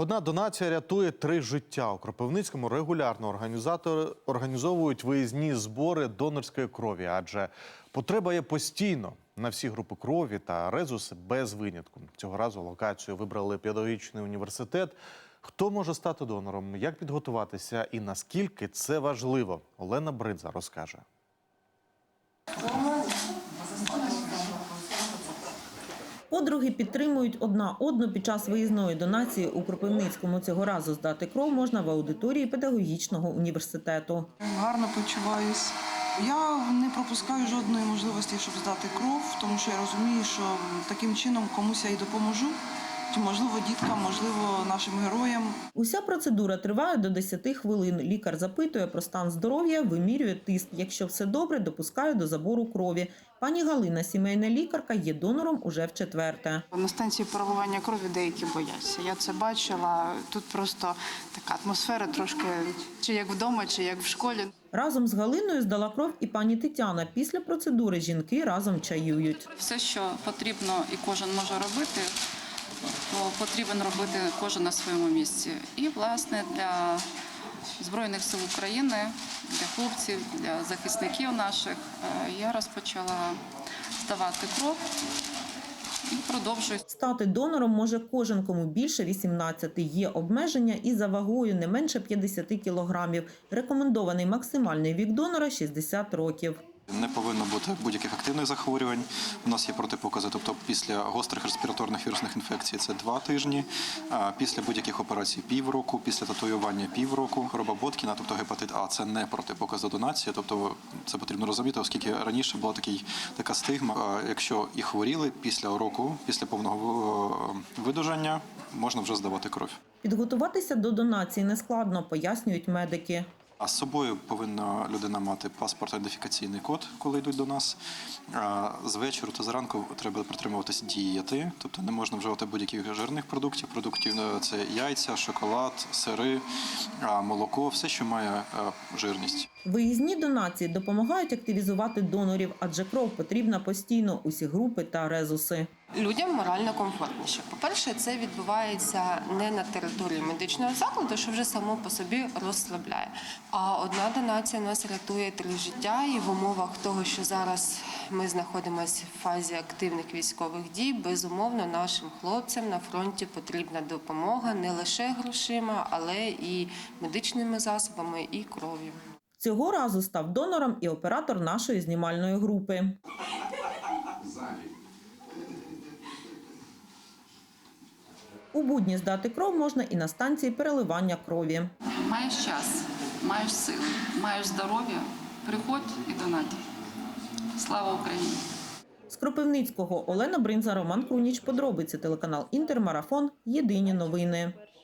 Одна донація рятує три життя. У Кропивницькому регулярно організатори організовують виїзні збори донорської крові, адже потреба є постійно на всі групи крові та резуси без винятку. Цього разу локацію вибрали педагогічний університет. Хто може стати донором, як підготуватися і наскільки це важливо? Олена Бридза розкаже. Подруги підтримують одна одну під час виїзної донації у Кропивницькому. Цього разу здати кров можна в аудиторії педагогічного університету. Гарно почуваюсь. Я не пропускаю жодної можливості, щоб здати кров, тому що я розумію, що таким чином комусь я і допоможу. Можливо діткам, можливо, нашим героям. Уся процедура триває до 10 хвилин. Лікар запитує про стан здоров'я, вимірює тиск. Якщо все добре, допускає до забору крові. Пані Галина, сімейна лікарка, є донором уже в четверте. На станції переливання крові деякі бояться. Я це бачила. Тут просто така атмосфера трошки чи як вдома, чи як в школі. Разом з Галиною здала кров і пані Тетяна. Після процедури жінки разом чаюють. Все, що потрібно і кожен може робити, то потрібен робити кожен на своєму місці. І, власне, для Збройних сил України, для хлопців, для захисників наших е, я розпочала здавати кров і продовжую. Стати донором може кожен, кому більше 18. Є обмеження і за вагою не менше 50 кілограмів. Рекомендований максимальний вік донора – 60 років. Не повинно бути будь-яких активних захворювань. У нас є протипокази, тобто після гострих респіраторних вірусних інфекцій це два тижні, а після будь-яких операцій півроку, після татуювання півроку. Хвороба Боткіна, тобто гепатит А, це не протипоказ до донації, тобто це потрібно розуміти, оскільки раніше була такий, така стигма. Якщо і хворіли після року, після повного е, видужання, можна вже здавати кров. Підготуватися до донації нескладно, пояснюють медики. А з собою повинна людина мати паспорт ідентифікаційний код, коли йдуть до нас. З вечора та зранку треба притримуватись дієти, тобто не можна вживати будь-яких жирних продуктів. Продуктів е, це яйця, шоколад, сири, молоко, все, що має е, жирність. Виїзні донації допомагають активізувати донорів, адже кров потрібна постійно усі групи та резуси. Людям морально комфортніше. По-перше, це відбувається не на території медичного закладу, що вже само по собі розслабляє. А одна донація нас рятує три життя, і в умовах того, що зараз ми знаходимося в фазі активних військових дій, безумовно, нашим хлопцям на фронті потрібна допомога не лише грошима, але і медичними засобами, і кров'ю. Цього разу став донором і оператор нашої знімальної групи. У будні здати кров можна і на станції переливання крові. Маєш час, маєш сили, маєш здоров'я, приходь і донать. Слава Україні! З Кропивницького Олена Бринза, Роман Круніч. Подробиці телеканал Інтермарафон. Єдині новини.